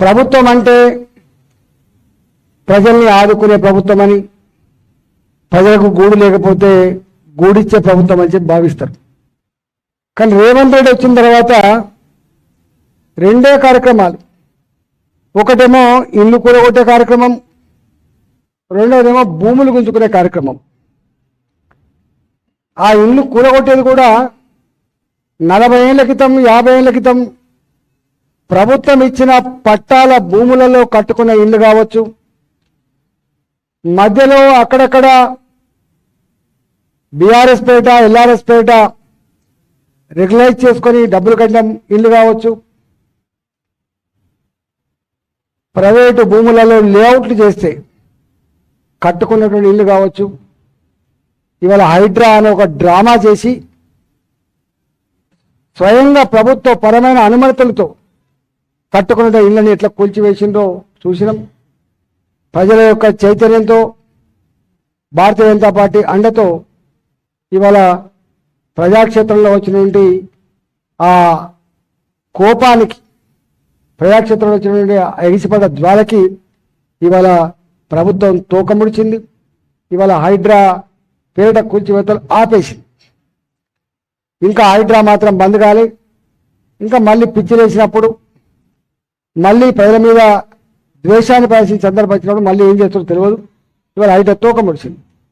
ప్రభుత్వం అంటే ప్రజల్ని ఆదుకునే ప్రభుత్వం అని ప్రజలకు గూడు లేకపోతే గూడిచ్చే ప్రభుత్వం అని చెప్పి భావిస్తారు. కానీ రేవంత్ రెడ్డి వచ్చిన తర్వాత రెండే కార్యక్రమాలు. ఒకటేమో ఇల్లు కూడగొట్టే కార్యక్రమం రెండోదేమో భూములు గుంజుకునే కార్యక్రమం. ఆ ఇల్లు కూడగొట్టేది కూడా నలభై ఏళ్ళ క్రితం యాభై ఏళ్ళ క్రితం ప్రభుత్వం ఇచ్చిన పట్టాల భూములలో కట్టుకున్న ఇల్లు కావచ్చు మధ్యలో అక్కడక్కడ బీఆర్ఎస్ పేట ఎల్ఆర్ఎస్ పేట రెగ్యులైజ్ చేసుకొని డబ్బులు కట్టడం ఇల్లు కావచ్చు ప్రైవేటు భూములలో లేఅవుట్లు చేస్తే కట్టుకున్నటువంటి ఇల్లు కావచ్చు. ఇవాళ హైడ్రా అనే ఒక డ్రామా చేసి స్వయంగా ప్రభుత్వ పరమైన అనుమతులతో కట్టుకున్న ఇళ్ళని ఎట్లా కూల్చివేసిందో చూసినాం. ప్రజల యొక్క చైతన్యంతో భారతీయ జనతా పార్టీ అండతో ఇవాళ ప్రజాక్షేత్రంలో వచ్చినటువంటి ఆ కోపానికి ప్రజాక్షేత్రంలో వచ్చినటువంటి ఆ ఎగిసిపడ్డ జ్వాలకి ఇవాళ ప్రభుత్వం తూకముడిచింది ఇవాళ హైడ్రా పేరిట కూల్చివేతలు ఆపేసింది. ఇంకా హైడ్రా మాత్రం బంద్ కాలే. ఇంకా మళ్ళీ పిచ్చిలేసినప్పుడు మళ్ళీ ప్రజల మీద ద్వేషాన్ని ప్రదర్శించి సందర్భం మళ్ళీ ఏం చేస్తారో తెలియదు. ఇవాళ హైడ్రా తూకం ముడిచింది